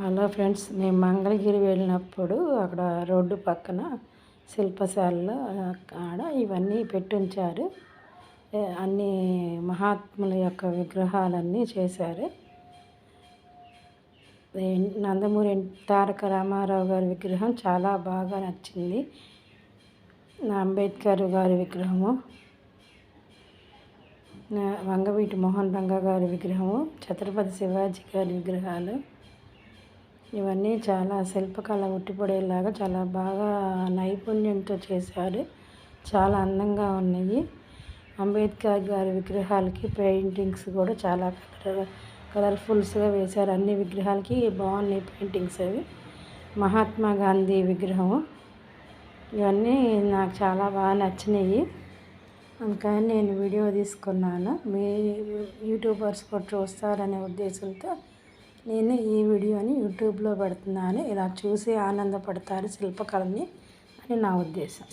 Hello friends మేము మంగళగిరి వెళ్ళినప్పుడు అక్కడ రోడ్డు పక్కన శిల్పశాలలో ఆడ ఇవన్నీ పెట్టుంచారు. అన్ని మహాత్ముల యొక్క విగ్రహాలన్నీ చేశారు. నందమూరి తారక రామారావు గారి విగ్రహం చాలా బాగా నచ్చింది. అంబేద్కర్ గారి విగ్రహము వంగవీటి మోహన్ రంగ గారి విగ్రహము ఛత్రపతి శివాజీ గారి విగ్రహాలు ఇవన్నీ చాలా శిల్పకళ ఉట్టిపడేలాగా చాలా బాగా నైపుణ్యంతో చేశారు. చాలా అందంగా ఉన్నాయి. అంబేద్కర్ గారి విగ్రహాలకి పెయింటింగ్స్ కూడా చాలా కలర్ కలర్ఫుల్స్గా వేశారు. అన్ని విగ్రహాలకి బాగున్నాయి పెయింటింగ్స్ అవి. మహాత్మా గాంధీ విగ్రహం ఇవన్నీ నాకు చాలా బాగా నచ్చినాయి. అందుకని నేను వీడియో తీసుకున్నాను. మీ యూట్యూబర్స్ కూడా చూస్తారనే ఉద్దేశంతో నేను ఈ వీడియోని యూట్యూబ్లో పెడుతున్నాను. ఇలా చూసి ఆనందపడతారు శిల్పకళని. అని నా ఉద్దేశం.